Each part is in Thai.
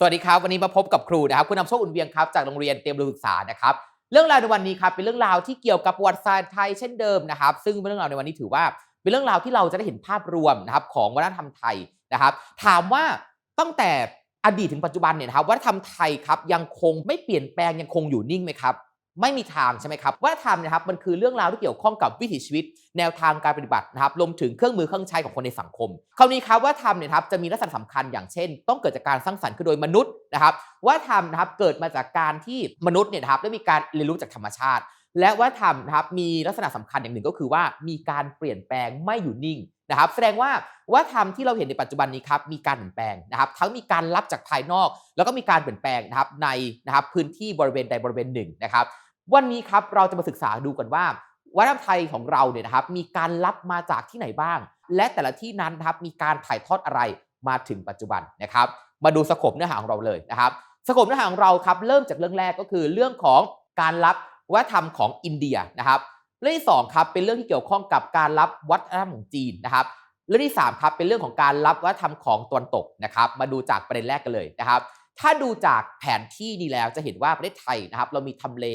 สวัสดีครับ วันนี้มาพบกับครูนะครับคุณนำโชคอุ่นเวียงครับจากโรงเรียนเตรียมรศึกษานะครับเรื่องราวในวันนี้ครับเป็นเรื่องราวที่เกี่ยวกับประวัติศาสตร์ไทยเช่นเดิมนะครับ ซึ่งเรื่องราวในวันนี้ถือว่า เป็นเรื่องราวที่เราจะได้เห็นภาพรวมนะครับของวัฒนธรรมไทยนะครับ ถามว่าตั้งแต่อดีตถึงปัจจุบันเนี่ยนะครับวัฒนธรรมไทยครับยังคงไม่เปลี่ยนแปลงยังคงอยู่นิ่งไหมครับ ไม่มีทางใช่ไหมครับวัฒนธรรมนะครับมันคือเรื่องราวที่เกี่ยวข้องกับวิถีชีวิต แนวทางการปฏิบัตินะครับรวมถึงเครื่องมือเครื่องใช้ของคนในสังคมคราวนี้ครับว่าธรรมเนี่ยครับจะมีลักษณะสำคัญอย่างเช่น ต้องเกิดจากการสร้างสรรค์ขึ้นโดยมนุษย์นะครับว่าธรรมนะครับเกิดมาจากการที่มนุษย์เนี่ยนะครับได้มีการเรียนรู้จากธรรมชาติ และว่าธรรมนะครับมีลักษณะสำคัญอย่างหนึ่งก็คือว่ามีการเปลี่ยนแปลงไม่อยู่นิ่งนะครับแสดงว่าว่าธรรมที่เราเห็นในปัจจุบันนี้ครับมีการเปลี่ยนแปลงนะครับทั้งมีการรับจากภายนอก แล้วก็มีการเปลี่ยนแปลงนะครับในนะครับพื้นที่บริเวณใดบริเวณหนึ่งนะครับ วันนี้ครับเราจะมาศึกษาดูกันว่า วัฒนธรรมไทยของเราเนี่ยนะครับมีการรับมาจากที่ไหนบ้าง และแต่ละที่นั้นนะครับมีการถ่ายทอดอะไรมาถึงปัจจุบันนะครับ มาดูสโคปเนื้อหาของเราเลยนะครับสโคปเนื้อหาของเราครับเริ่มจากเรื่องแรกก็คือเรื่องของการรับวัฒนธรรมของอินเดียนะครับเรื่องที่สองครับเป็นเรื่องที่เกี่ยวข้องกับการรับวัฒนธรรมของจีนนะครับเรื่องที่สามครับเป็นเรื่องของการรับวัฒนธรรมของตะวันตกนะครับมาดูจากประเด็นแรกกันเลยนะครับ ถ้าดูจากแผนที่นี้แล้วจะเห็นว่าประเทศไทยนะครับเรามีทำเล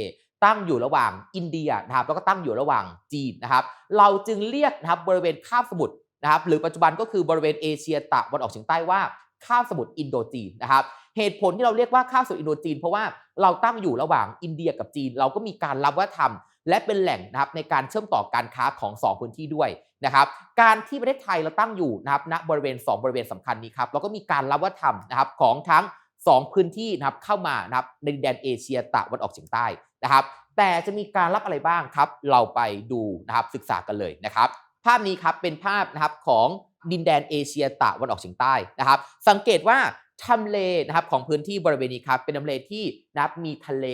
ตั้งอยู่ระหว่างอินเดียนะครับแล้วก็ตั้งอยู่ระหว่างจีนนะครับ เราจึงเรียกนะครับบริเวณคาบสมุทรนะครับ หรือปัจจุบันก็คือบริเวณเอเชียตะวันออกเฉียงใต้ว่าคาบสมุทรอินโดจีนนะครับเหตุผลที่เราเรียกว่าคาบสมุทรอินโดจีน เพราะว่าเราตั้งอยู่ระหว่างอินเดียกับจีน เราก็มีการรับวัฒนธรรม และเป็นแหล่งนะครับในการเชื่อมต่อการค้าของ 2 พื้นที่ด้วยนะครับ การที่ประเทศไทยเราตั้งอยู่นะครับณบริเวณ 2 บริเวณสำคัญนี้ครับเราก็มีการรับวัฒนธรรมนะครับของทั้ง 2 พื้นที่นะครับเข้ามานะครับในดินแดนเอเชียตะวันออกเฉียงใต้นะครับ แต่จะมีการรับอะไรบ้างครับ เราไปดูนะครับศึกษากันเลยนะครับ ภาพนี้ครับเป็นภาพนะครับของดินแดนเอเชียตะวันออกเฉียงใต้นะครับ สังเกตว่าทำเลนะครับของพื้นที่บริเวณนี้ครับเป็นทำเลที่นะครับมีทะเล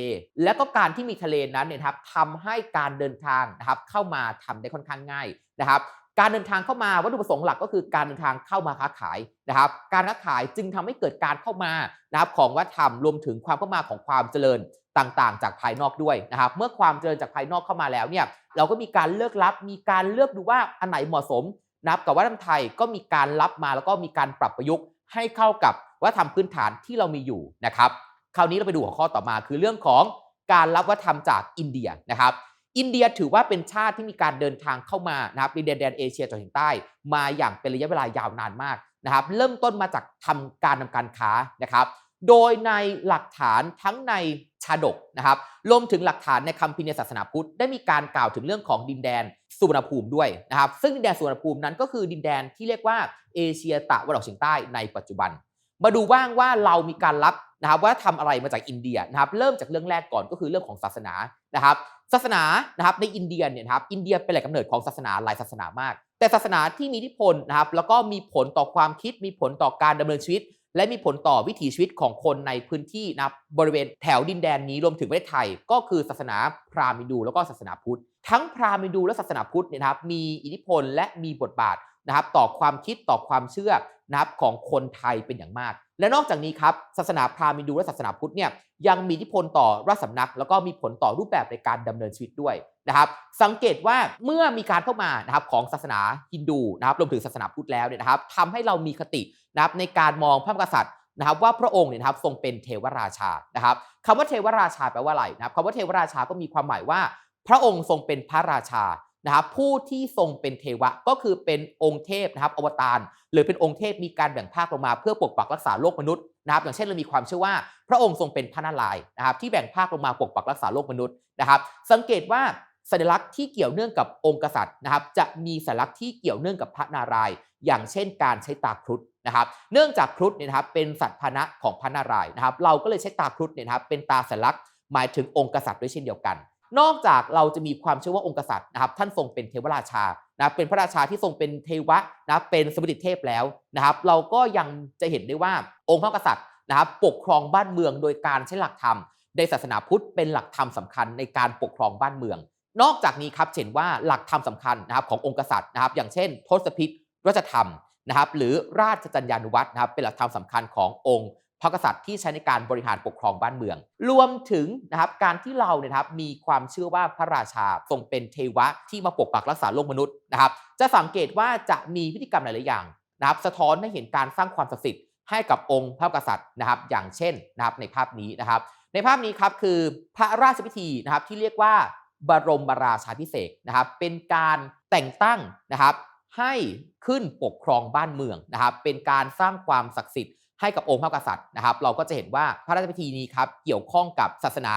และก็การที่มีทะเลนั้นเนี่ยครับทำให้การเดินทางนะครับเข้ามาทำได้ค่อนข้างง่ายนะครับ การเดินทางเข้ามาวัตถุประสงค์หลักก็คือการเดินทางเข้ามาค้าขายนะครับ การค้าขายจึงทำให้เกิดการเข้ามานะครับของวัฒนธรรมรวมถึงความเข้ามาของความเจริญต่างๆ จากภายนอกด้วยนะครับ เมื่อความเจริญจากภายนอกเข้ามาแล้วเนี่ยเราก็มีการเลือกรับ มีการเลือกดูว่าอันไหนเหมาะสมนะครับกับวัฒนธรรมไทยก็มีการรับมาแล้วก็มีการปรับประยุกต์ให้เข้ากับวัฒนธรรมพื้นฐานที่เรามีอยู่นะครับ คราวนี้เราไปดูหัวข้อต่อมาคือเรื่องของการรับวัฒนธรรมจากอินเดียนะครับ อินเดียถือว่าเป็นชาติที่มีการเดินทางเข้ามานะครับในแดนแดนเอเชียตะวันออกเฉียงใต้ มาอย่างเป็นระยะเวลายาวนานมากนะครับ เริ่มต้นมาจากทำการทำการค้านะครับ โดยในหลักฐานทั้งในชาดกนะครับรวมถึงหลักฐานในคัมภีร์ในศาสนาพุทธได้มีการกล่าวถึงเรื่องของดินแดนสุวรรณภูมิด้วยนะครับ ซึ่งดินแดนสุวรรณภูมินั้นก็คือดินแดนที่เรียกว่าเอเชียตะวันออกเฉียงใต้ในปัจจุบัน มาดูบ้างว่าเรามีการรับนะครับว่าทำอะไรมาจากอินเดียนะครับ เริ่มจากเรื่องแรกก่อนก็คือเรื่องของศาสนานะครับ ศาสนานะครับในอินเดียเนี่ยครับอินเดียเป็นแหล่งกำเนิดของศาสนาหลายศาสนามาก แต่ศาสนาที่มีอิทธิพลนะครับแล้วก็มีผลต่อความคิดมีผลต่อการดำเนินชีวิต และมีผลต่อวิถีชีวิตของคนในพื้นที่นะบริเวณแถวดินแดนนี้รวมถึงประเทศไทย ก็คือศาสนาพราหมณ์ฮินดู แล้วก็ศาสนาพุทธ ทั้งพราหมณ์ฮินดูและศาสนาพุทธเนี่ยครับมีอิทธิพลและมีบทบาท นะครับต่อความคิดต่อความเชื่อนะครับของคนไทยเป็นอย่างมาก และนอกจากนี้ครับศาสนาพราหมณ์ฮินดูและศาสนาพุทธเนี่ยยังมีอิทธิพลต่อราชสำนัก แล้วก็มีผลต่อรูปแบบในการดำเนินชีวิตด้วยนะครับ สังเกตว่าเมื่อมีการเข้ามานะครับของศาสนาฮินดูนะครับรวมถึงศาสนาพุทธแล้วเนี่ยนะครับทำให้เรามีคตินะครับในการมองพระมหากษัตริย์นะครับว่าพระองค์เนี่ยนะครับทรงเป็นเทวราชานะครับคำว่าเทวราชาแปลว่าอะไรนะครับคำว่าเทวราชาก็มีความหมายว่า พระองค์ทรงเป็นพระราชา นะครับผู้ที่ทรงเป็นเทวะก็คือเป็นองค์เทพนะครับอวตารหรือเป็นองค์เทพมีการแบ่งภาคลงมาเพื่อปกปักรักษาโลกมนุษย์นะครับอย่างเช่นเรามีความเชื่อว่า พระองค์ทรงเป็นพระนารายณ์นะครับที่แบ่งภาคลงมาปกปักรักษาโลกมนุษย์นะครับ สังเกตว่าสัญลักษณ์ที่เกี่ยวเนื่องกับองค์กษัตริย์นะครับ จะมีสัญลักษณ์ที่เกี่ยวเนื่องกับพระนารายณ์อย่างเช่นการใช้ตาครุฑนะครับ เนื่องจากครุฑเนี่ยนะครับเป็นสัตว์พานะของพระนารายณ์นะครับ เราก็เลยใช้ตาครุฑเนี่ยนะครับเป็นตาสัญลักษณ์หมายถึงองค์กษัตริย์ด้วยเช่นเดียวกัน นอกจากเราจะมีความเชื่อว่าองค์กษัตริย์นะครับท่านทรงเป็นเทวราชานะเป็นพระราชาที่ทรงเป็นเทวะนะเป็นสมเด็จเทพแล้วนะครับ เราก็ยังจะเห็นได้ว่าองค์พระกษัตริย์นะครับปกครองบ้านเมืองโดยการใช้หลักธรรมในศาสนาพุทธเป็นหลักธรรมสำคัญในการปกครองบ้านเมือง นอกจากนี้ครับเห็นว่าหลักธรรมสำคัญนะครับขององค์กษัตริย์นะครับ อย่างเช่นทศพิธรัชธรรมนะครับหรือราชจัญญานุวัตรนะครับเป็นหลักธรรมสำคัญขององค์ พระกษัตริย์ที่ใช้ในการบริหารปกครองบ้านเมือง รวมถึงนะครับการที่เราเนี่ยครับมีความเชื่อว่าพระราชาทรงเป็นเทวะที่มาปกปักรักษาโลกมนุษย์นะครับ จะสังเกตว่าจะมีพฤติกรรมหลาย ๆ อย่างนะครับ สะท้อนให้เห็นการสร้างความศักดิ์สิทธิ์ให้กับองค์พระกษัตริย์นะครับ อย่างเช่นนะครับในภาพนี้นะครับ ในภาพนี้ครับคือพระราชพิธีนะครับที่เรียกว่าบรมราชาพิเศษนะครับ เป็นการแต่งตั้งนะครับให้ขึ้นปกครองบ้านเมืองนะครับ เป็นการสร้างความศักดิ์สิทธิ์ ให้กับองค์พระกษัตริย์นะครับ เราก็จะเห็นว่าพระราชพิธีนี้ครับเกี่ยวข้องกับศาสนา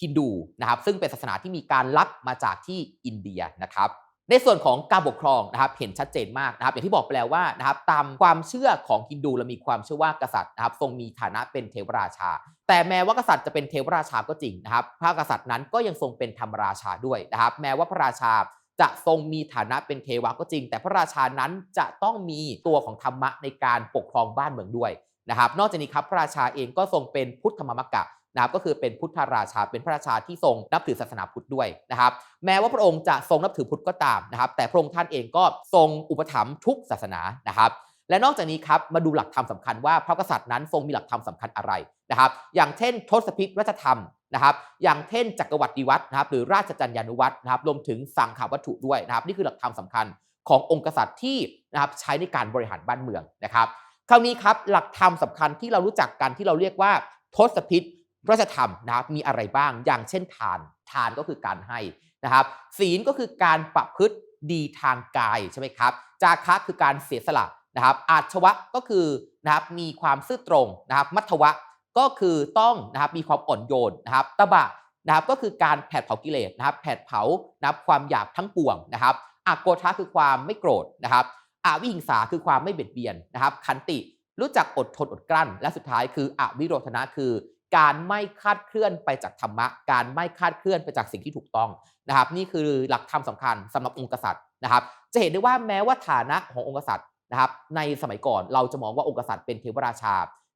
ฮินดูนะครับ ซึ่งเป็นศาสนาที่มีการรับมาจากที่อินเดียนะครับ ในส่วนของการปกครองนะครับเห็นชัดเจนมากนะครับ อย่างที่บอกไปแล้วว่านะครับตามความเชื่อของฮินดูเรามีความเชื่อว่ากษัตริย์นะครับ ทรงมีฐานะเป็นเทวราชา แต่แม้ว่ากษัตริย์จะเป็นเทวราชาก็จริงนะครับ พระกษัตริย์นั้นก็ยังทรงเป็นธรรมราชาด้วยนะครับ แม้ว่าพระราชาจะทรงมีฐานะเป็นเทวะก็จริง แต่พระราชานั้นจะต้องมีตัวของธรรมะในการปกครองบ้านเมืองด้วย นะครับ นอกจากนี้ครับพระราชาเองก็ทรงเป็นพุทธมมกะนะครับก็คือเป็นพุทธราชาเป็นพระราชาที่ทรงนับถือศาสนาพุทธด้วยนะครับ แม้ว่าพระองค์จะทรงนับถือพุทธก็ตามนะครับ แต่พระองค์ท่านเองก็ทรงอุปถัมภ์ทุกศาสนานะครับ และนอกจากนี้ครับมาดูหลักธรรมสำคัญว่าพระกษัตริย์นั้นทรงมีหลักธรรมสำคัญอะไรนะครับ อย่างเช่นทศพิธราชธรรมนะครับ อย่างเช่นจักรวรรดิวัตรนะครับ หรือราชจัญญานุวัตรนะครับรวมถึงสังขาวัตถุด้วยนะครับ นี่คือหลักธรรมสำคัญขององค์กษัตริย์ที่นะครับใช้ในการบริหารบ้านเมืองนะครับ ราวนี้ครับหลักธรรมสำคัญที่เรารู้จักกันที่เราเรียกว่าทศพิธพระธรรมนะครับมีอะไรบ้าง อย่างเช่นทาน ทานก็คือการให้นะครับ ศีลก็คือการประพฤติดีทางกายใช่ไหมครับ จาคะคือการเสียสละนะครับ อาชวะก็คือนะครับมีความซื่อตรงนะครับ มัทวะก็คือต้องนะครับมีความอ่อนโยนนะครับ ตบะนะครับก็คือการแผดเผากิเลสนะครับ แผดเผานะครับความอยากทั้งปวงนะครับอโกทะคือความไม่โกรธนะครับ อวิหิงสาคือความไม่เบียดเบียนนะครับขันติรู้จักอดทนอดกลั้น และสุดท้ายคืออวิโรธนะคือ การไม่คาดเคลื่อนไปจากธรรมะ การไม่คาดเคลื่อนไปจากสิ่งที่ถูกต้องนะครับ นี่คือหลักธรรมสำคัญสำหรับองค์กษัตริย์นะครับ จะเห็นได้ว่าแม้ว่าฐานะขององค์กษัตริย์นะครับ ในสมัยก่อนเราจะมองว่าองค์กษัตริย์เป็นเทวราชา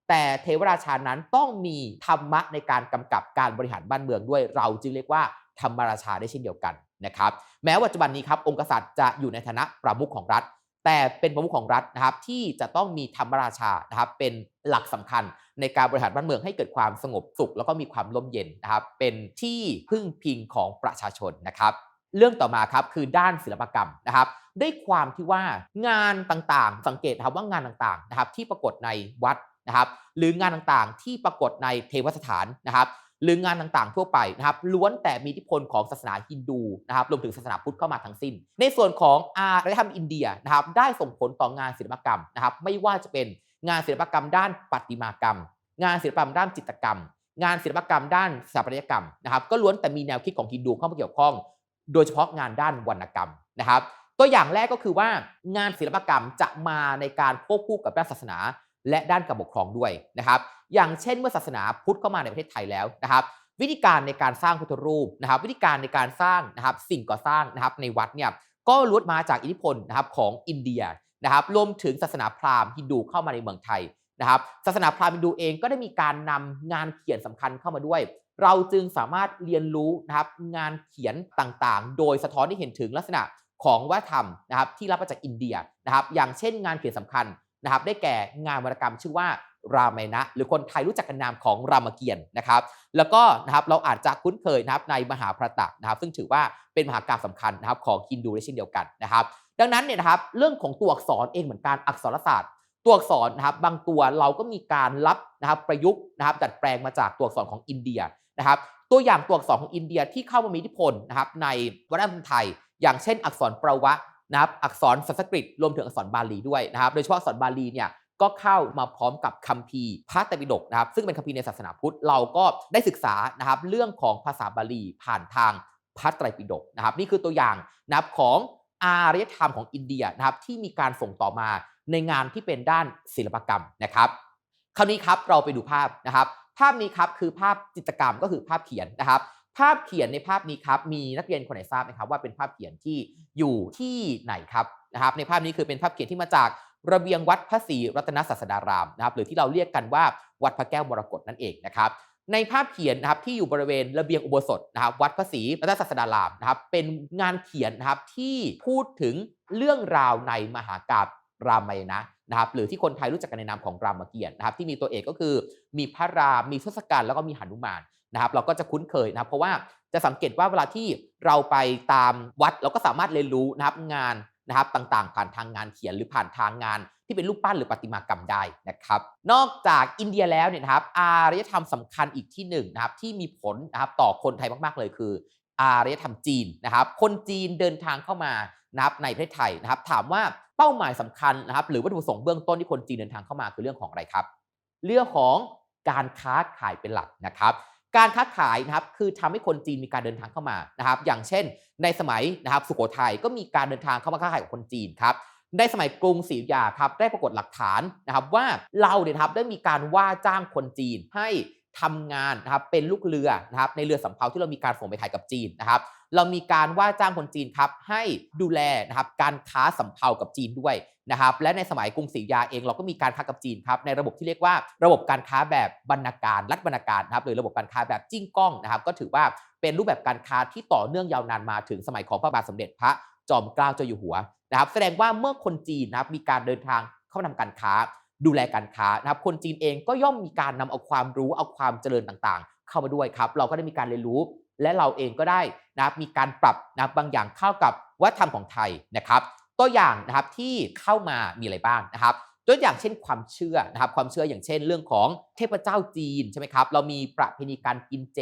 แต่เทวราชานั้นต้องมีธรรมะในการกำกับการบริหารบ้านเมืองด้วย เราจึงเรียกว่าธรรมราชาได้เช่นเดียวกันนะครับ แม้ปัจจุบันนี้ครับองค์กษัตริย์จะอยู่ในฐานะประมุขของรัฐ แต่เป็นประมุขของรัฐนะครับที่จะต้องมีธรรมราชานะครับเป็นหลักสำคัญในการบริหารบ้านเมืองให้เกิดความสงบสุข แล้วก็มีความร่มเย็นนะครับเป็นที่พึ่งพิงของประชาชนนะครับ เรื่องต่อมาครับคือด้านศิลปกรรมนะครับด้วยความที่ว่างานต่างๆ สังเกตนะครับว่างานต่างๆนะครับที่ปรากฏในวัดนะครับหรืองานต่างๆที่ปรากฏในเทวสถานนะครับ หรืองานต่างๆ ทั่วไปนะครับล้วนแต่มีอิทธิพลของศาสนาฮินดูนะครับรวมถึงศาสนาพุทธเข้ามาทั้งสิ้น ในส่วนของอารยธรรมอินเดียนะครับได้ส่งผลต่องานศิลปกรรมนะครับไม่ว่าจะเป็นงานศิลปกรรมด้านประติมากรรม งานศิลปกรรมด้านจิตรกรรม งานศิลปกรรมด้านสถาปัตยกรรมนะครับก็ล้วนแต่มีแนวคิดของฮินดูเข้ามาเกี่ยวข้อง โดยเฉพาะงานด้านวรรณกรรมนะครับตัวอย่างแรกก็คือว่างานศิลปกรรมจะมาในการควบคู่กับด้านศาสนา และด้านการปกครองด้วยนะครับ อย่างเช่นเมื่อศาสนาพุทธเข้ามาในประเทศไทยแล้วนะครับ วิธีการในการสร้างพุทธรูปนะครับ วิธีการในการสร้างนะครับสิ่งก่อสร้างนะครับในวัดเนี่ยก็ล้วนมาจากอิทธิพลนะครับของอินเดียนะครับรวมถึงศาสนาพราหมณ์ฮินดูเข้ามาในเมืองไทยนะครับศาสนาพราหมณ์ฮินดูเองก็ได้มีการนำงานเขียนสำคัญเข้ามาด้วย เราจึงสามารถเรียนรู้นะครับงานเขียนต่างๆ โดยสะท้อนให้เห็นถึงลักษณะของวัฒนธรรมนะครับที่รับมาจากอินเดียนะครับอย่างเช่นงานเขียนสำคัญนะครับได้แก่งานวรรณกรรมชื่อว่า รามายณะหรือคนไทยรู้จักกันนามของรามเกียรติ์นะครับ แล้วก็นะครับเราอาจจะคุ้นเคยนะครับในมหาพระตะนะครับ ซึ่งถือว่าเป็นมหากาพย์สำคัญนะครับของฮินดูได้เช่นเดียวกันนะครับ ดังนั้นเนี่ยนะครับเรื่องของตัวอักษรเองเหมือนกันอักษรศาสตร์ ตัวอักษรนะครับบางตัวเราก็มีการรับนะครับประยุกต์นะครับดัดแปลงมาจากตัวอักษรของอินเดียนะครับตัวอย่างตัวอักษรของอินเดียที่เข้ามามีอิทธิพลนะครับในวัฒนธรรมไทย อย่างเช่น อักษรประวะนะครับอักษรสันสกฤตรวมถึงอักษรบาลีด้วยนะครับ โดยเฉพาะอักษรบาลีเนี่ย ก็เข้ามาพร้อมกับคัมภีร์พระไตรปิฎกนะครับ ซึ่งเป็นคัมภีร์ในศาสนาพุทธเราก็ได้ศึกษานะครับเรื่องของภาษาบาลีผ่านทางพระไตรปิฎกนะครับ นี่คือตัวอย่างนะครับของอารยธรรมของอินเดียนะครับที่มีการส่งต่อมาในงานที่เป็นด้านศิลปกรรมนะครับคราวนี้ครับเราไปดูภาพนะครับ ภาพนี้ครับคือภาพจิตรกรรมก็คือภาพเขียนนะครับ ภาพเขียนในภาพนี้ครับมีนักเรียนคนไหนทราบไหมครับว่าเป็นภาพเขียนที่อยู่ที่ไหนครับนะครับ ในภาพนี้คือเป็นภาพเขียนที่มาจาก ระเบียงวัดพระศรีรัตนศาสดารามนะครับหรือที่เราเรียกกันว่าวัดพระแก้วมรกตนั่นเองนะครับในภาพเขียนนะครับที่อยู่บริเวณระเบียงอุโบสถนะครับวัดพระศรีรัตนศาสดารามนะครับเป็นงานเขียนนะครับที่พูดถึงเรื่องราวในมหากาพย์รามายณะนะครับหรือที่คนไทยรู้จักกันในนามของรามเกียรตินะครับที่มีตัวเอกก็คือมีพระรามมีทศกัณฐ์แล้วก็มีหนุมานนะครับเราก็จะคุ้นเคยนะครับเพราะว่าจะสังเกตว่าเวลาที่เราไปตามวัดเราก็สามารถเรียนรู้นะครับงาน นะครับต่างๆ ผ่านทางงานเขียนหรือผ่านทางงานที่เป็นรูปปั้นหรือประติมากรรมได้นะครับ นอกจากอินเดียแล้วเนี่ยนะครับอารยธรรมสำคัญอีกที่หนึ่งนะครับที่มีผลนะครับต่อคนไทยมากๆเลยคือ อารยธรรมจีนนะครับ คนจีนเดินทางเข้ามานะครับในประเทศไทยนะครับ ถามว่าเป้าหมายสำคัญนะครับหรือวัตถุประสงค์เบื้องต้นที่คนจีนเดินทางเข้ามาคือเรื่องของอะไรครับ เรื่องของการค้าขายเป็นหลักนะครับ การค้าขายนะครับคือทำให้คนจีนมีการเดินทางเข้ามานะครับ อย่างเช่น ในสมัยนะครับสุโขทัยก็มีการเดินทางเข้ามาค้าขายกับคนจีนครับในสมัยกรุงศรีอยุธยาครับได้ปรากฏหลักฐานนะครับว่าเราเนี่ยครับได้มีการว่าจ้างคนจีนให้ ทำงานนะครับเป็นลูกเรือนะครับในเรือสำเภาที่เรามีการส่งไปขายกับจีนนะครับ เรามีการว่าจ้างคนจีนครับให้ดูแลนะครับการค้าสำเภากับจีนด้วยนะครับ และในสมัยกรุงศรีอยุธยาเองเราก็มีการค้ากับจีนครับในระบบที่เรียกว่าระบบการค้าแบบบรรณาการรัฐบรรณาการนะครับหรือระบบการค้าแบบจิ้งก้องนะครับ ก็ถือว่าเป็นรูปแบบการค้าที่ต่อเนื่องยาวนานมาถึงสมัยของพระบาทสมเด็จพระจอมเกล้าเจ้าอยู่หัวนะครับ แสดงว่าเมื่อคนจีนนะครับมีการเดินทางเข้ามาทำการค้า ดูแลการค้านะครับคนจีนเองก็ย่อมมีการนำเอาความรู้เอาความเจริญต่างๆ เข้ามาด้วยครับ เราก็ได้มีการเรียนรู้ และเราเองก็ได้นะครับมีการปรับนะครับบางอย่างเข้ากับวัฒนธรรมของไทยนะครับ ตัวอย่างนะครับที่เข้ามามีอะไรบ้างนะครับตัวอย่างเช่นความเชื่อนะครับความเชื่ออย่างเช่น เรื่องของเทพเจ้าจีนใช่ไหมครับเรามีประเพณีการกินเจ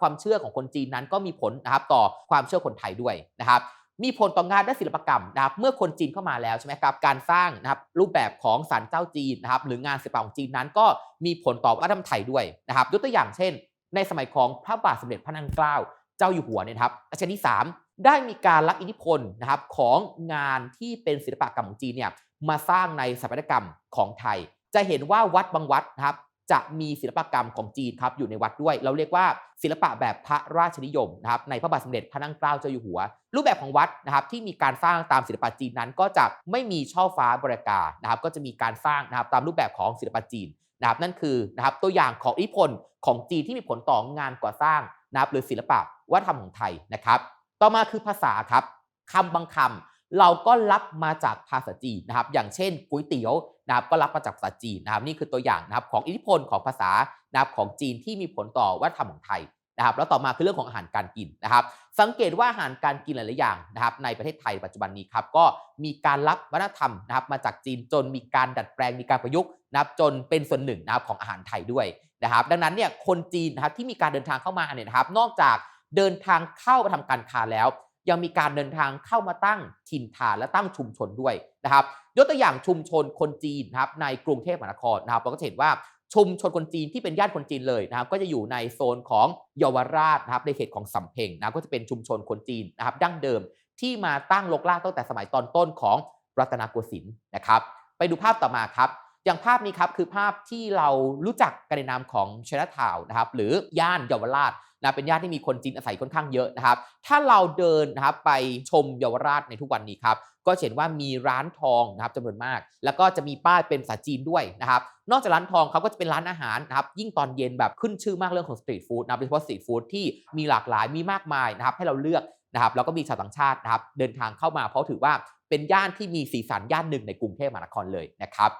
ความเชื่อของคนจีนนั้นก็มีผลนะครับต่อความเชื่อคนไทยด้วยนะครับ มีผลต่องานด้านศิลปกรรมนะครับเมื่อคนจีนเข้ามาแล้วใช่ไหมครับการสร้างนะครับรูปแบบของศาลเจ้าจีนนะครับหรืองานศิลปะของจีนนั้นก็มีผลต่อวัฒนธรรมไทยด้วยนะครับยกตัวอย่างเช่น ในสมัยของพระบาทสมเด็จพระนางเกล้าเจ้าอยู่หัวเนี่ยครับรัชกาลที่ 3 ได้มีการรับอิทธิพลนะครับของงานที่เป็นศิลปกรรมของจีนเนี่ยมาสร้างในสถาปัตยกรรมของไทย จะเห็นว่าวัดบางวัดนะครับ จะมีศิลปกรรมของจีนครับอยู่ในวัดด้วย เราเรียกว่าศิลปะแบบพระราชนิยมนะครับในพระบาทสมเด็จพระนั่งเกล้าเจ้าอยู่หัว รูปแบบของวัดนะครับที่มีการสร้างตามศิลปะจีนนั้น ก็จะไม่มีช่อฟ้าบริการนะครับก็จะมีการสร้างนะครับตามรูปแบบของศิลปะจีนนะครับนั่นคือนะครับตัวอย่างของอิทธิพลของจีนที่มีผลต่องานก่อสร้างนะครับหรือศิลปะวัฒนธรรมของไทยนะครับ ต่อมาคือภาษาครับคำบางคำเราก็รับมาจากภาษาจีนนะครับอย่างเช่นก๋วยเตี๋ยว นะครับก็รับมาจากภาษาจีนนะครับนี่คือตัวอย่างนะครับของอิทธิพลของภาษานะครับของจีนที่มีผลต่อวัฒนธรรมของไทยนะครับแล้วต่อมาคือเรื่องของอาหารการกินนะครับ สังเกตว่าอาหารการกินหลาย ๆ อย่างนะครับในประเทศไทยปัจจุบันนี้ครับก็มีการรับวัฒนธรรมนะครับมาจากจีนจนมีการดัดแปลงมีการประยุกต์นะครับจนเป็นส่วนหนึ่งนะครับของอาหารไทยด้วยนะครับ ดังนั้นเนี่ยคนจีนนะครับที่มีการเดินทางเข้ามาเนี่ยนะครับนอกจากเดินทางเข้ามาทำการค้าแล้ว ยังมีการเดินทางเข้ามาตั้งถิ่นฐานและตั้งชุมชนด้วยนะครับยกตัวอย่างชุมชนคนจีนนะครับในกรุงเทพมหานครนะครับเราก็เห็นว่าชุมชนคนจีนที่เป็นญาติคนจีนเลยนะครับก็จะอยู่ในโซนของเยาวราชนะครับในเขตของสำเพ็งนะก็จะเป็นชุมชนคนจีนนะครับดั้งเดิมที่มาตั้งลกลากตั้งแต่สมัยตอนต้นของรัตนโกสินทร์นะครับ ไปดูภาพต่อมาครับ อย่างภาพนี้ครับคือภาพที่เรารู้จักกันในนามของชนะทาวนะครับหรือย่านเยาวราช นะเป็นย่านที่มีคนจีนอาศัยค่อนข้างเยอะนะครับ ถ้าเราเดินนะครับไปชมเยาวราชในทุกวันนี้ครับก็เห็นว่ามีร้านทองนะครับจำนวนมาก แล้วก็จะมีป้ายเป็นภาษาจีนด้วยนะครับ นอกจากร้านทองเขาก็จะเป็นร้านอาหารนะครับ ยิ่งตอนเย็นแบบขึ้นชื่อมากเรื่องของสตรีทฟู้ดนะครับโดยเฉพาะสตรีทฟู้ดที่มีหลากหลายมีมากมายนะครับให้เราเลือกนะครับแล้วก็มีชาวต่างชาตินะครับเดินทางเข้ามาเพราะถือว่าเป็นย่านที่มีสีสันย่านหนึ่งในกรุงเทพมหานครเลยนะครับ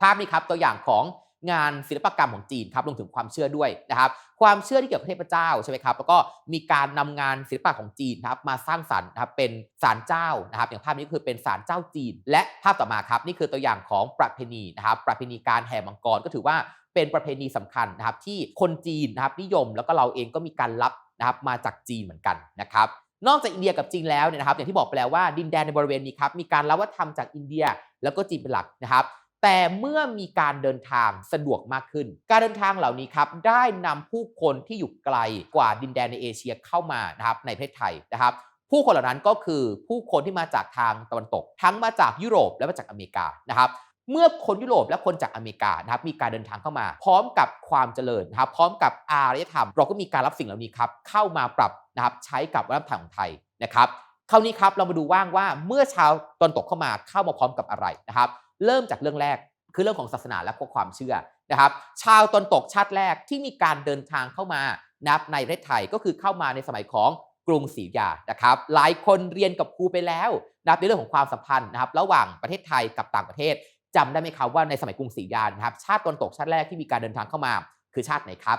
ภาพนี้ครับตัวอย่างของ งานศิลปกรรมของจีนครับรวมถึงความเชื่อด้วยนะครับ ความเชื่อที่เกี่ยวกับเทพเจ้าใช่ไหมครับแล้วก็มีการนำงานศิลปะของจีนครับมาสร้างสรรค์นะครับเป็นศาลเจ้านะครับ อย่างภาพนี้คือเป็นศาลเจ้าจีน และภาพต่อมาครับนี่คือตัวอย่างของประเพณีนะครับ ประเพณีการแห่มังกรก็ถือว่าเป็นประเพณีสำคัญนะครับ ที่คนจีนนะครับนิยมแล้วก็เราเองก็มีการรับนะครับมาจากจีนเหมือนกันนะครับนอกจากอินเดียกับจีนแล้วเนี่ยนะครับอย่างที่บอกไปแล้วว่าดินแดนในบริเวณนี้ครับมีการรับวัฒนธรรมจากอินเดีย แล้วก็จีนเป็นหลักนะครับ แต่เมื่อมีการเดินทางสะดวกมากขึ้น การเดินทางเหล่านี้ครับได้นำผู้คนที่อยู่ไกลกว่าดินแดนในเอเชียเข้ามานะครับในประเทศไทยนะครับผู้คนเหล่านั้นก็คือผู้คนที่มาจากทางตะวันตก ทั้งมาจากยุโรปและมาจากอเมริกานะครับเมื่อคนยุโรปและคนจากอเมริกานะครับมีการเดินทางเข้ามา พร้อมกับความเจริญนะครับพร้อมกับอารยธรรม เราก็มีการรับสิ่งเหล่านี้ครับเข้ามาปรับนะครับใช้กับวัฒนธรรมของไทยนะครับคราวนี้ครับเรามาดูว่างว่าเมื่อชาวตะวันตกเข้ามาเข้ามาพร้อมกับอะไรนะครับ เริ่มจากเรื่องแรกคือเรื่องของศาสนาและความเชื่อนะครับ ชาวตนตกชาติแรกที่มีการเดินทางเข้ามานับในประเทศไทยก็คือเข้ามาในสมัยของกรุงศรีอยุธยานะครับ หลายคนเรียนกับครูไปแล้วนับในเรื่องของความสัมพันธ์นะครับ ระหว่างประเทศไทยกับต่างประเทศจำได้ไหมครับว่าในสมัยกรุงศรีอยุธยานะครับ ชาติตนตกชาติแรกที่มีการเดินทางเข้ามาคือชาติไหนครับ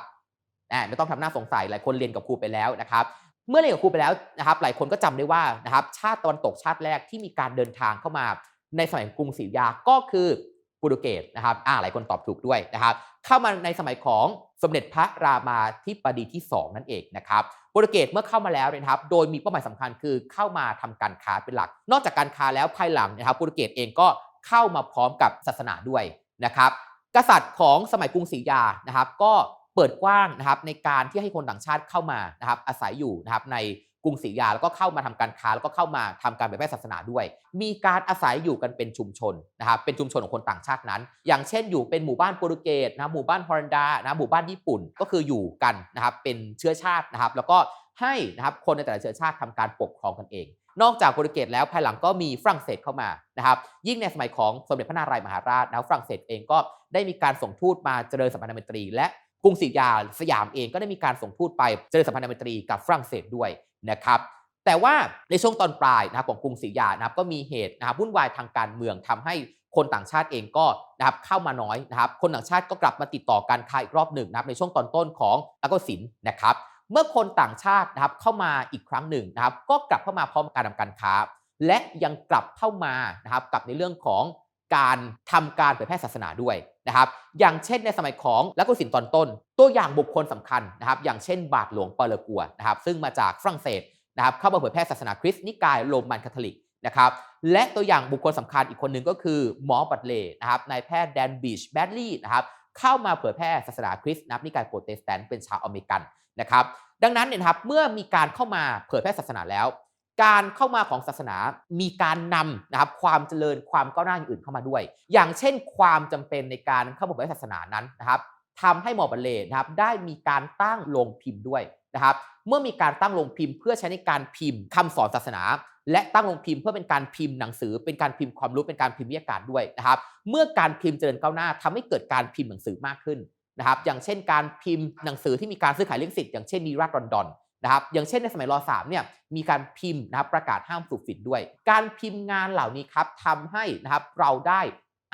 ไม่ต้องทำหน้าสงสัยหลายคนเรียนกับครูไปแล้วนะครับเมื่อเรียนกับครูไปแล้วนะครับ หลายคนก็จำได้ว่านะครับชาติตะวันตกชาติแรกที่มีการเดินทางเข้ามา ในสมัยกรุงศรีอยุธยาก็คือโปรตุเกสนะครับอ่าหลายคนตอบถูกด้วยนะครับ เข้ามาในสมัยของสมเด็จพระรามาธิบดีที่ 2 นั่นเองนะครับโปรตุเกสเมื่อเข้ามาแล้วนะครับ โดยมีเป้าหมายสำคัญคือเข้ามาทำการค้าเป็นหลัก นอกจากการค้าแล้วภายหลังนะครับโปรตุเกสเองก็เข้ามาพร้อมกับศาสนาด้วยนะครับ กษัตริย์ของสมัยกรุงศรีอยุธยานะครับ ก็เปิดกว้างนะครับในการที่ให้คนต่างชาติเข้ามานะครับอาศัยอยู่นะครับใน กรุงศรีอยุธยาแล้วก็เข้ามาทำการค้าแล้วก็เข้ามาทำการเผยแพร่ศาสนาด้วย มีการอาศัยอยู่กันเป็นชุมชนนะครับเป็นชุมชนของคนต่างชาตินั้น อย่างเช่นอยู่เป็นหมู่บ้านโปรตุเกสนะหมู่บ้านฮอลันดานะหมู่บ้านญี่ปุ่นก็คืออยู่กันนะครับเป็นเชื้อชาตินะครับ แล้วก็ให้นะครับคนในแต่ละเชื้อชาติทำการปกครองกันเอง นอกจากโปรตุเกสแล้วภายหลังก็มีฝรั่งเศสเข้ามานะครับ ยิ่งในสมัยของสมเด็จพระนารายมหาราชนะฝรั่งเศสเองก็ได้มีการส่งทูตมาเจริญสัมพันธไมตรีและ กรุงศรีอยุธยาสยามเองก็ได้มีการส่งทูตไปเจริญสัมพันธไมตรีกับฝรั่งเศสด้วยนะครับแต่ว่าในช่วงตอนปลายนะครับของกรุงศรีอยุธยานะครับก็มีเหตุนะครับวุ่นวายทางการเมืองทำให้คนต่างชาติเองก็นะครับเข้ามาน้อยนะครับคนต่างชาติก็กลับมาติดต่อการค้าอีกรอบหนึ่งนะครับในช่วงตอนต้นของรักศิลป์นะครับเมื่อคนต่างชาตินะครับเข้ามาอีกครั้งหนึ่งนะครับก็กลับเข้ามาพร้อมการทำการค้า และยังกลับเข้ามานะครับกับในเรื่องของ การทำการเผยแพร่ศาสนาด้วยนะครับ อย่างเช่นในสมัยของรัชกาลศิลป์ตอนต้น ตัวอย่างบุคคลสำคัญนะครับ อย่างเช่นบาทหลวงเปอร์เลกัวนะครับ ซึ่งมาจากฝรั่งเศสนะครับเข้ามาเผยแพร่ศาสนาคริสต์นิกายโรมันคาทอลิกนะครับ และตัวอย่างบุคคลสำคัญอีกคนหนึ่งก็คือหมอบัตเล่นะครับนายแพทย์แดนบีชแบดลีย์นะครับเข้ามาเผยแพร่ศาสนาคริสต์นับนิกายโปรเตสแตนต์เป็นชาวอเมริกันนะครับ ดังนั้นเนี่ยครับเมื่อมีการเข้ามาเผยแพร่ศาสนาแล้ว การเข้ามาของศาสนามีการนำนะครับความเจริญความก้าวหน้าอย่างอื่นเข้ามาด้วย อย่างเช่น ความจำเป็นในการเข้ามาเผยแพร่ศาสนานั้นนะครับทำให้หมอบัลเลนะครับได้มีการตั้งโรงพิมพ์ด้วยนะครับเมื่อมีการตั้งโรงพิมพ์ เพื่อใช้ในการพิมพ์คำสอนศาสนา และตั้งโรงพิมพ์เพื่อเป็นการพิมพ์หนังสือ เป็นการพิมพ์ความรู้เป็นการพิมพ์วิทยาการด้วยนะครับเมื่อการพิมพ์เจริญก้าวหน้าทำให้เกิดการพิมพ์หนังสือมากขึ้นนะครับอย่างเช่นการพิมพ์หนังสือที่มีการซื้อขายลิขสิทธิ์อย่างเช่นนีราดรอนดอน นะครับอย่างเช่นในสมัยร3เนี่ยมีการพิมพ์นะครับประกาศห้ามสูบฝิ่นด้วย การพิมพ์งานเหล่านี้ครับทำให้นะครับเราได้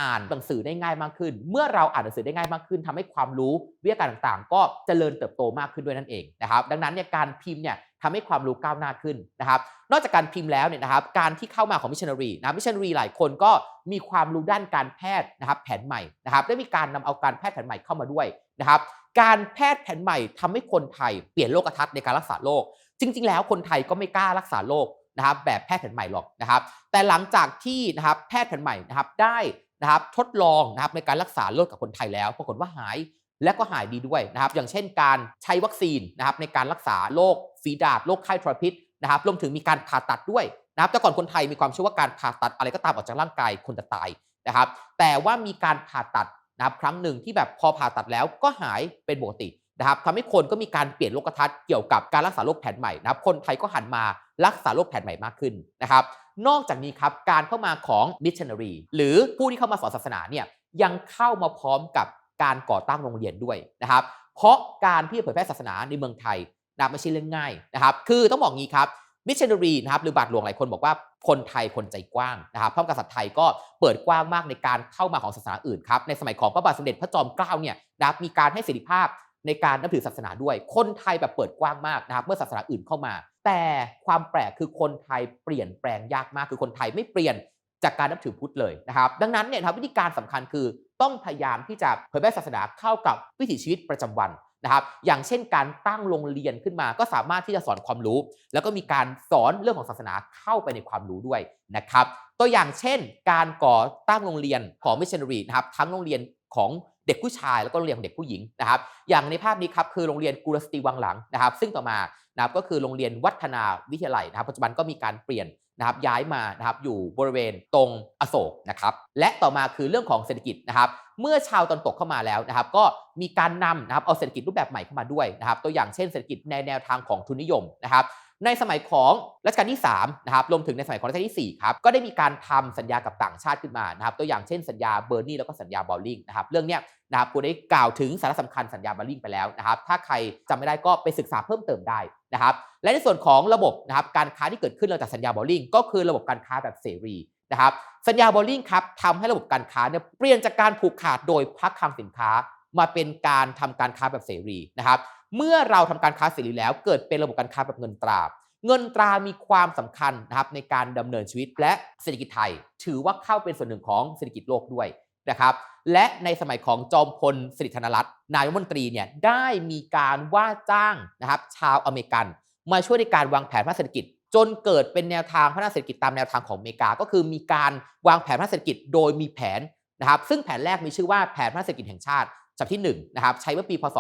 อ่านหนังสือได้ง่ายมากขึ้น เมื่อเราอ่านหนังสือได้ง่ายมากขึ้นทำให้ความรู้วิทยาการต่างๆ ก็เจริญเติบโตมากขึ้นด้วยนั่นเองนะครับ ดังนั้นเนี่ยการพิมพ์เนี่ยทำให้ความรู้ก้าวหน้าขึ้นนะครับ นอกจากการพิมพ์แล้วเนี่ยนะครับ การที่เข้ามาของมิชชันนารีนะมิชชันนารีหลายคนก็มีความรู้ด้านการแพทย์นะครับ แผนใหม่นะครับ ได้มีการนำเอาการแพทย์แผนใหม่เข้ามาด้วยนะครับ การแพทย์แผนใหม่ทำให้คนไทยเปลี่ยนโลกทัศน์ในการรักษาโรคจริง ๆ แล้วคนไทยก็ไม่กล้ารักษาโรคนะครับแบบแพทย์แผนใหม่หรอกนะครับแต่หลังจากที่นะครับแพทย์แผนใหม่นะครับได้นะครับทดลองนะครับในการรักษาโรคกับคนไทยแล้ว ปรากฏว่าหายและก็หายดีด้วยนะครับอย่างเช่นการใช้วัคซีนนะครับในการรักษาโรคฝีดาษโรคไข้ทรพิษนะครับรวมถึงมีการผ่าตัดด้วยนะครับแต่ก่อนคนไทยมีความเชื่อว่าการผ่าตัดอะไรก็ตามออกจากร่างกายคนจะตายนะครับแต่ว่ามีการผ่าตัด นะครับครั้งหนึ่งที่แบบพอผ่าตัดแล้วก็หายเป็นปกตินะครับทำให้คนก็มีการเปลี่ยนโลกทัศน์เกี่ยวกับการรักษาโรคแผนใหม่นะครับคนไทยก็หันมารักษาโรคแผนใหม่มากขึ้นนะครับ นอกจากนี้ครับการเข้ามาของมิชชันนารีหรือผู้ที่เข้ามาสอนศาสนาเนี่ยยังเข้ามาพร้อมกับการก่อตั้งโรงเรียนด้วยนะครับ เพราะการที่เผยแพร่ศาสนาในเมืองไทยนะไม่ใช่เรื่องง่ายนะครับ คือต้องบอกงี้ครับ มิชชันนารีนะครับหรือบาทหลวงหลายคนบอกว่าคนไทยคนใจกว้างนะครับพระมหากษัตริย์ไทยก็เปิดกว้างมากในการเข้ามาของศาสนาอื่นครับในสมัยของพระบาทสมเด็จพระจอมเกล้าเนี่ยนะครับมีการให้เสรีภาพในการนับถือศาสนาด้วย คนไทยแบบเปิดกว้างมากนะครับเมื่อศาสนาอื่นเข้ามา แต่ความแปลกคือคนไทยเปลี่ยนแปลงยากมากคือคนไทยไม่เปลี่ยนจากการนับถือพุทธเลยนะครับดังนั้นเนี่ยครับวิธีการสำคัญคือต้องพยายามที่จะเผยแพร่ศาสนาเข้ากับวิถีชีวิตประจำวัน นะครับอย่างเช่นการตั้งโรงเรียนขึ้นมา ก็สามารถที่จะสอนความรู้ แล้วก็มีการสอนเรื่องของศาสนาเข้าไปในความรู้ด้วยนะครับตัวอย่างเช่น การก่อตั้งโรงเรียนของมิชชันนารีนะครับทั้งโรงเรียนของเด็กผู้ชายแล้วก็โรงเรียนของเด็กผู้หญิงนะครับอย่างในภาพนี้ครับคือโรงเรียนกุลสตรีวังหลังนะครับ ซึ่งต่อมานะครับก็คือโรงเรียนวัฒนาวิทยาลัยนะครับปัจจุบันก็มีการเปลี่ยน นะครับย้ายมานะครับอยู่บริเวณตรงอโศกนะครับและต่อมาคือเรื่องของเศรษฐกิจนะครับเมื่อชาวตอนตกเข้ามาแล้วนะครับ ก็มีการนำนะครับเอาเศรษฐกิจรูปแบบใหม่เข้ามาด้วยนะครับ ตัวอย่างเช่นเศรษฐกิจในแนวทางของทุนนิยมนะครับ ในสมัยของรัชกาลที่3นะครับรวมถึงในสมัยของรัชกาลที่4ครับก็ได้มีการทำสัญญากับต่างชาติขึ้นมานะครับตัวอย่างเช่นสัญญาเบอร์นีแล้วก็สัญญาบอลลิงนะครับเรื่องเนี้ยนะครับกูได้กล่าวถึงสาระสำคัญสัญญาบอลลิงไปแล้วนะครับถ้าใครจำไม่ได้ก็ไปศึกษาเพิ่มเติมได้นะครับและในส่วนของระบบนะครับการค้าที่เกิดขึ้นหลังจากสัญญาบอลลิงก็คือระบบการค้าแบบเสรีนะครับสัญญาบอลลิงครับทำให้ระบบการค้าเนี่ยเปลี่ยนจากการผูกขาดโดยพักคลังสินค้ามาเป็นการทำการค้าแบบเสรีนะครับ เมื่อเราทำการค้าเสรีแล้วเกิดเป็นระบบการค้าแบบเงินตรา เงินตรามีความสำคัญนะครับในการดำเนินชีวิตและเศรษฐกิจไทย ถือว่าเข้าเป็นส่วนหนึ่งของเศรษฐกิจโลกด้วยนะครับ และในสมัยของจอมพลสฤษดิ์ธนรัตน์นายมนตรีเนี่ยได้มีการว่าจ้างนะครับชาวอเมริกัน มาช่วยในการวางแผนพัฒนาเศรษฐกิจ จนเกิดเป็นแนวทางพัฒนาเศรษฐกิจตามแนวทางของอเมริกา ก็คือมีการวางแผนพัฒนาเศรษฐกิจโดยมีแผนนะครับ ซึ่งแผนแรกมีชื่อว่าแผนพัฒนาเศรษฐกิจแห่งชาติฉบับที่1นะครับใช้เมื่อปีพศ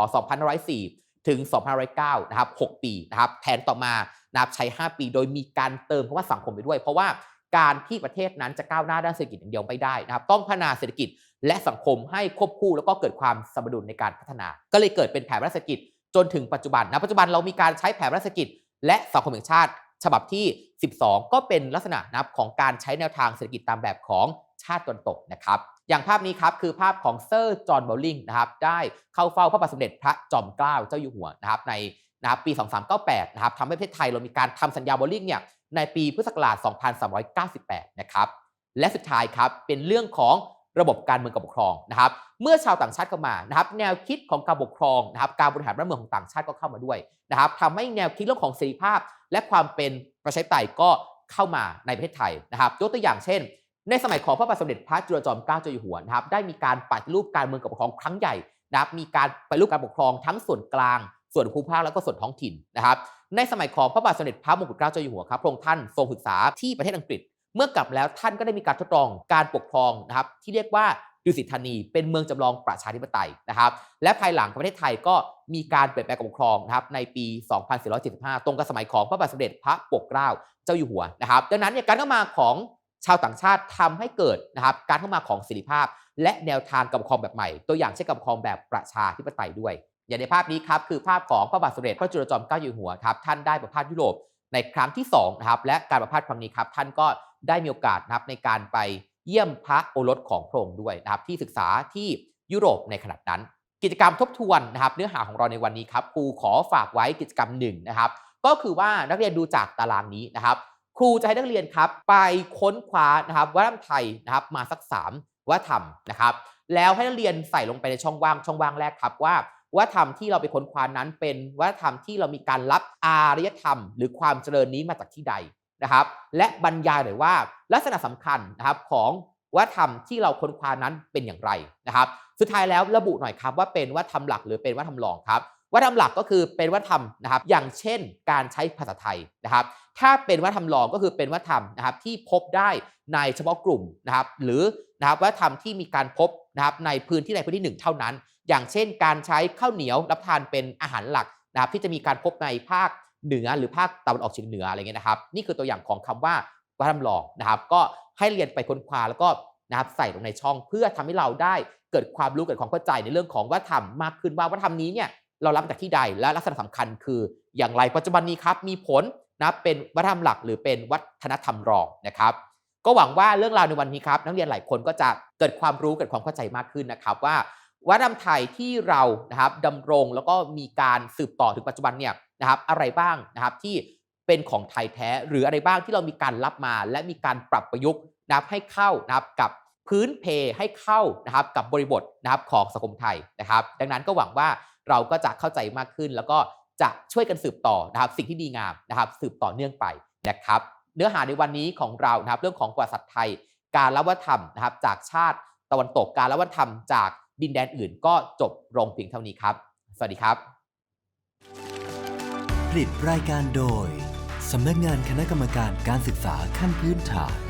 2504 ถึง2509นะครับ6ปีนะครับแผนต่อมานะครับใช้ 5 ปี โดยมีการเติมคำว่าสังคมไปด้วย เพราะว่าการที่ประเทศนั้นจะก้าวหน้าด้านเศรษฐกิจอย่างเดียวไม่ได้นะครับ ต้องพัฒนาเศรษฐกิจและสังคมให้ควบคู่แล้วก็เกิดความสมดุลในการพัฒนา ก็เลยเกิดเป็นแผนรัฐเศรษฐกิจจนถึงปัจจุบันนะปัจจุบันเรามีการใช้แผนรัฐเศรษฐกิจ และสังคมแห่งชาติ ฉบับที่ 12 ก็เป็นลักษณะนับของการใช้แนวทางเศรษฐกิจตามแบบของชาติตนตกนะครับ อย่างภาพนี้ครับคือภาพของเซอร์จอห์นบอลลิงนะครับได้เข้าเฝ้าพระบาทสมเด็จพระจอมเกล้าเจ้าอยู่หัวนะครับในนะครับปี 2398 นะครับทำให้ประเทศไทยเรามีการทำสัญญาบอลลิงเนี่ยในปีพุทธศักราช 2398 นะครับและสุดท้ายครับเป็นเรื่องของระบบการเมืองการปกครองนะครับเมื่อชาวต่างชาติเข้ามานะครับแนวคิดของการปกครองนะครับการบริหารบ้านเมืองของต่างชาติก็เข้ามาด้วยนะครับทำให้แนวคิดเรื่องของเสรีภาพ และความเป็นประชาธิปไตยก็เข้ามาในประเทศไทยนะครับยกตัวอย่างเช่น ในสมัยของพระบาทสมเด็จพระจุลจอมเกล้าเจ้าอยู่หัวนะครับได้มีการปฏิรูปการเมืองกับปกครองครั้งใหญ่นะครับมีการปฏิรูปการปกครองทั้งส่วนกลาง ส่วนภูมิภาคแล้วก็ส่วนท้องถิ่นนะครับในสมัยของพระบาทสมเด็จพระมงกุฎเกล้าเจ้าอยู่หัวครับพระองค์ท่านทรงศึกษาที่ประเทศอังกฤษ เมื่อกลับแล้วท่านก็ได้มีการทดลองการปกครองนะครับที่เรียกว่าดุสิตธานี เป็นเมืองจำลองประชาธิปไตยนะครับและภายหลังประเทศไทยก็มีการเปลี่ยนแปลงการปกครองนะครับในปี 2475 ตรงกับสมัยของพระบาทสมเด็จพระปกเกล้าเจ้าอยู่หัวนะครับดังนั้นเนี่ยการเข้ามาของ ชาวต่างชาติทำให้เกิดนะครับการเข้ามาของสิริภาพ และแนวทางการปกครองแบบใหม่ ตัวอย่างเช่นการปกครองแบบประชาธิปไตยด้วย อย่างในภาพนี้ครับคือภาพของพระบาทสมเด็จพระจุลจอมเกล้าอยู่หัวครับท่านได้ประพาสยุโรปในครั้งที่2นะครับและการประพาสครั้งนี้ครับท่านก็ได้มีโอกาสนะครับในการไปเยี่ยมพระโอรสของพระองค์ด้วยนะครับที่ศึกษาที่ยุโรปในขณะนั้น กิจกรรมทบทวนนะครับเนื้อหาของเราในวันนี้ครับครูขอฝากไว้กิจกรรมหนึ่งนะครับก็คือว่านักเรียนดูจากตารางนี้นะครับ ครูจะให้นักเรียนครับ ไปค้นคว้านะครับวัฒนธรรมไทยนะครับมาสัก3วัฒนธรรมนะครับ แล้วให้นักเรียนใส่ลงไปในช่องว่างช่องว่างแรกครับว่าวัฒนธรรมที่เราไปค้นคว้านั้นเป็นวัฒนธรรมที่เรามีการรับอารยธรรม หรือความเจริญนี้มาจากที่ใดนะครับ และบรรยายหน่อยว่าลักษณะสำคัญนะครับของวัฒนธรรมที่เราค้นคว้านั้นเป็นอย่างไรนะครับ สุดท้ายแล้วระบุหน่อยครับว่าเป็นวัฒนธรรมหลักหรือเป็นวัฒนธรรมรองครับ วัฒนธรรมหลักก็คือเป็นวัฒนธรรมนะครับ อย่างเช่นการใช้ภาษาไทยนะครับ ถ้าเป็นวัฒนธรรมรองก็คือเป็นวัฒนธรรมนะครับที่พบได้ในเฉพาะกลุ่มนะครับ หรือนะครับวัฒนธรรมที่มีการพบนะครับในพื้นที่ใดพื้นที่หนึ่งเท่านั้น อย่างเช่น การใช้ข้าวเหนียวรับทานเป็นอาหารหลักนะครับที่จะมีการพบในภาคเหนือหรือภาคตะวันออกเฉียงเหนืออะไรเงี้ยนะครับ นี่คือตัวอย่างของคำว่าวัฒนธรรมรองนะครับ ก็ให้เรียนไปค้นคว้าแล้วก็นะครับใส่ลงในช่องเพื่อทำให้เราได้เกิดความรู้เกิดความเข้าใจในเรื่องของวัฒนธรรมมากขึ้นว่าวัฒนธรรมนี้เนี่ย เรารับจากที่ใดและลักษณะสำคัญคืออย่างไรปัจจุบันนี้ครับมีผลนะเป็นวัฒนธรรมหลักหรือเป็นวัฒนธรรมรองนะครับ ก็หวังว่าเรื่องราวในวันนี้ครับนักเรียนหลายคนก็จะเกิดความรู้เกิดความเข้าใจมากขึ้นนะครับว่าวัฒนธรรมไทยที่เรานะครับดำรงแล้วก็มีการสืบต่อถึงปัจจุบันเนี่ยนะครับอะไรบ้างนะครับที่เป็นของไทยแท้ หรืออะไรบ้างที่เรามีการรับมา และมีการปรับประยุกต์นะครับให้เข้านะครับกับพื้นเพให้เข้านะครับกับบริบทนะครับของสังคมไทยนะครับ ดังนั้นก็หวังว่า เราก็จะเข้าใจมากขึ้น แล้วก็จะช่วยกันสืบต่อนะครับสิ่งที่ดีงามนะครับสืบต่อเนื่องไปนะครับเนื้อหาในวันนี้ของเรานะครับเรื่องของประวัติศาสตร์ไทย การละวัฒนธรรมนะครับจากชาติตะวันตกการละวัฒนธรรมจากดินแดนอื่นก็จบลงเพียงเท่านี้ครับ สวัสดีครับ ผลิตรายการโดย สำนักงานคณะกรรมการการศึกษาขั้นพื้นฐาน